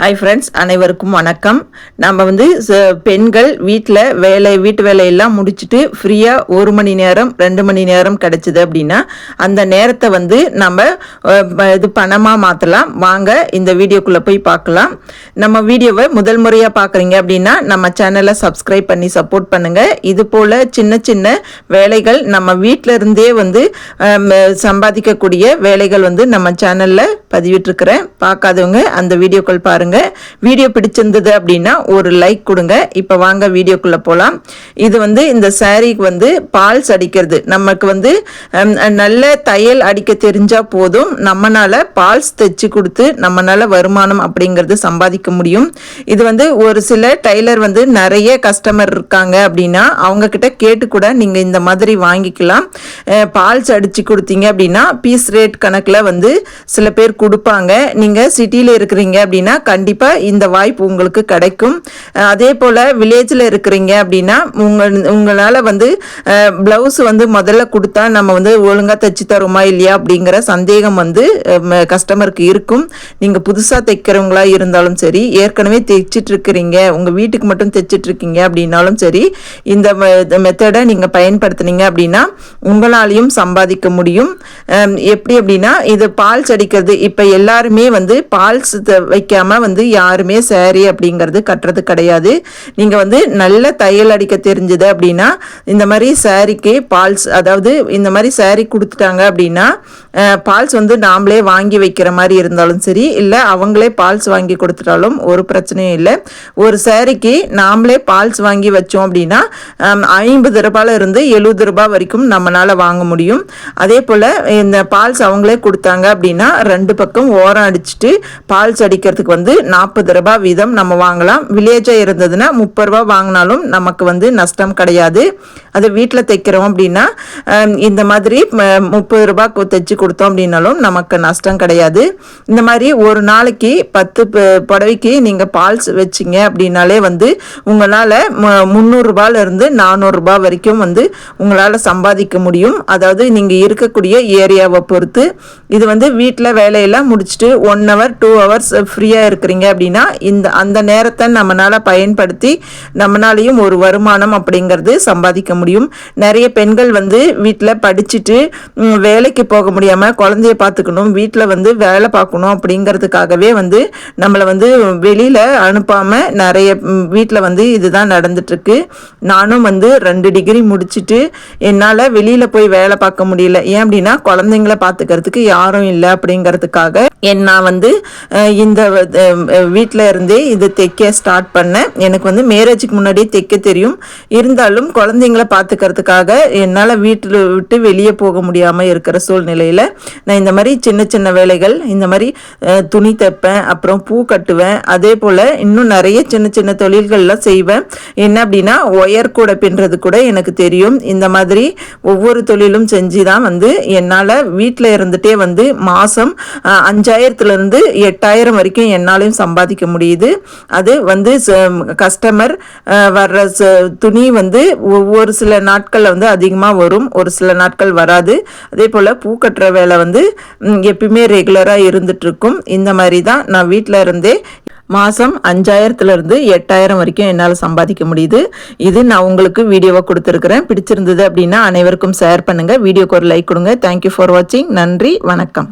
Hi friends அனைவருக்கும் வணக்கம். நம்ம வந்து பெண்கள் வீட்டில் வேலை வீட்டு வேலையெல்லாம் முடிச்சுட்டு ஃப்ரீயாக ஒரு மணி நேரம் ரெண்டு மணி நேரம் கிடச்சிது அப்படின்னா அந்த நேரத்தை வந்து நம்ம இது பணமாக மாற்றலாம் வாங்க இந்த வீடியோக்குள்ளே போய் பார்க்கலாம். நம்ம வீடியோவை முதல் முறையாக பார்க்குறீங்க அப்படின்னா நம்ம சேனலை சப்ஸ்கிரைப் பண்ணி சப்போர்ட் பண்ணுங்கள் இது போல் சின்ன சின்ன வேலைகள் நம்ம வீட்டில் இருந்தே வந்து சம்பாதிக்கக்கூடிய வேலைகள் வந்து நம்ம சேனலில் பதிவிட்டிருக்கிறேன். பார்க்காதவங்க அந்த வீடியோக்கள் பாருங்கள் வீடியோ பிடிச்சிருந்தது அப்படின்னா ஒரு லைக் கொடுங்க. இப்போ வாங்க வீடியோக்குள்ளே போகலாம் இது வந்து இந்த சாரீக்கு வந்து பால்ஸ் அடிக்கிறது. நமக்கு வந்து நல்ல தையல் அடிக்க தெரிஞ்சால் போதும். நம்மளால் பால்ஸ் தைச்சு கொடுத்து நம்மளால் வருமானம் அப்படிங்கிறது சம்பாதிக்க முடியும். இது வந்து ஒரு சில டைலர் வந்து நிறைய கஸ்டமர் இருக்காங்க அப்படின்னா அவங்கக்கிட்ட கேட்டு கூட நீங்கள் இந்த மாதிரி வாங்கிக்கலாம். பால்ஸ் அடித்து கொடுத்தீங்க அப்படின்னா பீஸ் ரேட் கணக்கில் வந்து சில பேர் கொடுப்பாங்க. நீங்கள் சிட்டியில் இருக்கிறீங்க அப்படின்னா கண்டிப்பாக இந்த வாய்ப்பு உங்களுக்கு கிடைக்கும். அதே போல் வில்லேஜில் இருக்கிறீங்க அப்படின்னா உங்கள் உங்களால் வந்து ப்ளவுஸ் வந்து முதல்ல கொடுத்தா நம்ம வந்து ஒழுங்காக தைச்சி தருமா இல்லையா அப்படிங்கிற சந்தேகம் வந்து கஸ்டமருக்கு இருக்கும். நீங்கள் புதுசாக தைக்கிறவங்களா இருந்தாலும் சரி ஏற்கனவே தைச்சிட்டு இருக்கிறீங்க உங்கள் வீட்டுக்கு மட்டும் தைச்சிட்டு இருக்கீங்க அப்படின்னாலும் சரி இந்த மெத்தடை நீங்கள் பயன்படுத்துனீங்க அப்படின்னா உங்களாலையும் சம்பாதிக்க முடியும். எப்படி அப்படின்னா இது பால் செடிக்கிறது இப்போ எல்லாருமே வந்து பால்ஸ் வைக்காமல் வந்து யாருமே சேரீ அப்படிங்கிறது கட்டுறது கிடையாது. நீங்கள் வந்து நல்ல தையல் அடிக்க தெரிஞ்சது அப்படின்னா இந்த மாதிரி சேரீக்கு பால்ஸ் அதாவது இந்த மாதிரி சேரீ கொடுத்துட்டாங்க அப்படின்னா பால்ஸ் வந்து நாமளே வாங்கி வைக்கிற மாதிரி இருந்தாலும் சரி இல்லை அவங்களே பால்ஸ் வாங்கி கொடுத்துட்டாலும் ஒரு பிரச்சனையும் இல்லை. ஒரு சேரீக்கு நாமளே பால்ஸ் வாங்கி வச்சோம் அப்படின்னா ஐம்பது ரூபாயில இருந்து எழுபது ரூபாய் வரைக்கும் நம்மளால் வாங்க முடியும். அதே போல் இந்த பால்ஸ் அவங்களே கொடுத்தாங்க அப்படின்னா ரெண்டு பக்கம் ஓரம் அடிச்சுட்டு பால்ஸ் அடிக்கிறதுக்கு வந்து நாற்பது ரூபாய் வீதம் நம்ம வாங்கலாம். வில்லேஜாக இருந்ததுன்னா முப்பது ரூபா வாங்கினாலும் நமக்கு வந்து நஷ்டம் கிடையாது. அது வீட்டில் தைக்கிறோம் அப்படின்னா இந்த மாதிரி முப்பது ரூபாய்க்கு தைச்சு கொடுத்தோம் அப்படின்னாலும் நமக்கு நஷ்டம் கிடையாது. இந்த மாதிரி ஒரு நாளைக்கு பத்து புடவைக்கு நீங்கள் பால்ஸ் வச்சிங்க அப்படின்னாலே வந்து உங்களால் முந்நூறுரூபாலேருந்து நானூறுரூபா வரைக்கும் வந்து உங்களால் சம்பாதிக்க முடியும். அதாவது நீங்கள் இருக்கக்கூடிய ஏரியாவை பொறுத்து. இது வந்து வீட்டில் வேலை வேலையெல்லாம் முடிச்சுட்டு ஒன் ஹவர் டூ ஹவர்ஸ் ஃப்ரீயாக இருக்கிறீங்க அப்படின்னா இந்த அந்த நேரத்தை நம்மளால் பயன்படுத்தி நம்மளாலையும் ஒரு வருமானம் அப்படிங்கிறது சம்பாதிக்க முடியும். நிறைய பெண்கள் வந்து வீட்டில் படிச்சுட்டு வேலைக்கு போக முடியாமல் குழந்தைய பார்த்துக்கணும் வீட்டில் வந்து வேலை பார்க்கணும் அப்படிங்கிறதுக்காகவே வந்து நம்மளை வந்து வெளியில் அனுப்பாமல் நிறைய வீட்டில் வந்து இதுதான் நடந்துட்டுருக்கு. நானும் வந்து ரெண்டு டிகிரி முடிச்சுட்டு என்னால் வெளியில் போய் வேலை பார்க்க முடியல. ஏன் அப்படின்னா குழந்தைங்கள பார்த்துக்கிறதுக்கு யாரும் இல்லை அப்படிங்கிறதுக்கு அப்படிங்கிறதுக்காக நான் வந்து இந்த வீட்டில் இருந்தே இது தைக்க ஸ்டார்ட் பண்ணேன். எனக்கு வந்து மேரேஜுக்கு முன்னாடியே தைக்க தெரியும். இருந்தாலும் குழந்தைங்கள பார்த்துக்கிறதுக்காக என்னால் வீட்டில் விட்டு வெளியே போக முடியாமல் இருக்கிற சூழ்நிலையில் நான் இந்த மாதிரி சின்ன சின்ன வேலைகள் இந்த மாதிரி துணி தைப்பேன் அப்புறம் பூ கட்டுவேன். அதே போல் இன்னும் நிறைய சின்ன சின்ன தொழில்கள்லாம் செய்வேன். என்ன அப்படின்னா ஒயர் கூட பின்றது கூட எனக்கு தெரியும். இந்த மாதிரி ஒவ்வொரு தொழிலும் செஞ்சு தான் வந்து என்னால் வீட்டில் இருந்துகிட்டே வந்து மாதம் அஞ்சு அஞ்சாயிரத்துலேருந்து எட்டாயிரம் வரைக்கும் என்னாலையும் சம்பாதிக்க முடியுது. அது வந்து கஸ்டமர் வர்ற துணி வந்து ஒவ்வொரு சில நாட்களில் வந்து அதிகமாக வரும். ஒரு சில நாட்கள் வராது. அதே போல் பூ கட்டுற வேலை வந்து எப்பயுமே ரெகுலராக இருந்துகிட்ருக்கும் இந்த மாதிரி தான் நான் வீட்டில் இருந்தே மாதம் அஞ்சாயிரத்துலேருந்து எட்டாயிரம் வரைக்கும் என்னால் சம்பாதிக்க முடியுது. இது நான் உங்களுக்கு வீடியோவை கொடுத்துருக்குறேன். பிடிச்சிருந்தது அப்படின்னா அனைவருக்கும் ஷேர் பண்ணுங்கள் வீடியோக்கு ஒரு லைக் கொடுங்க. தேங்க்யூ ஃபார் வாட்சிங் நன்றி. வணக்கம்.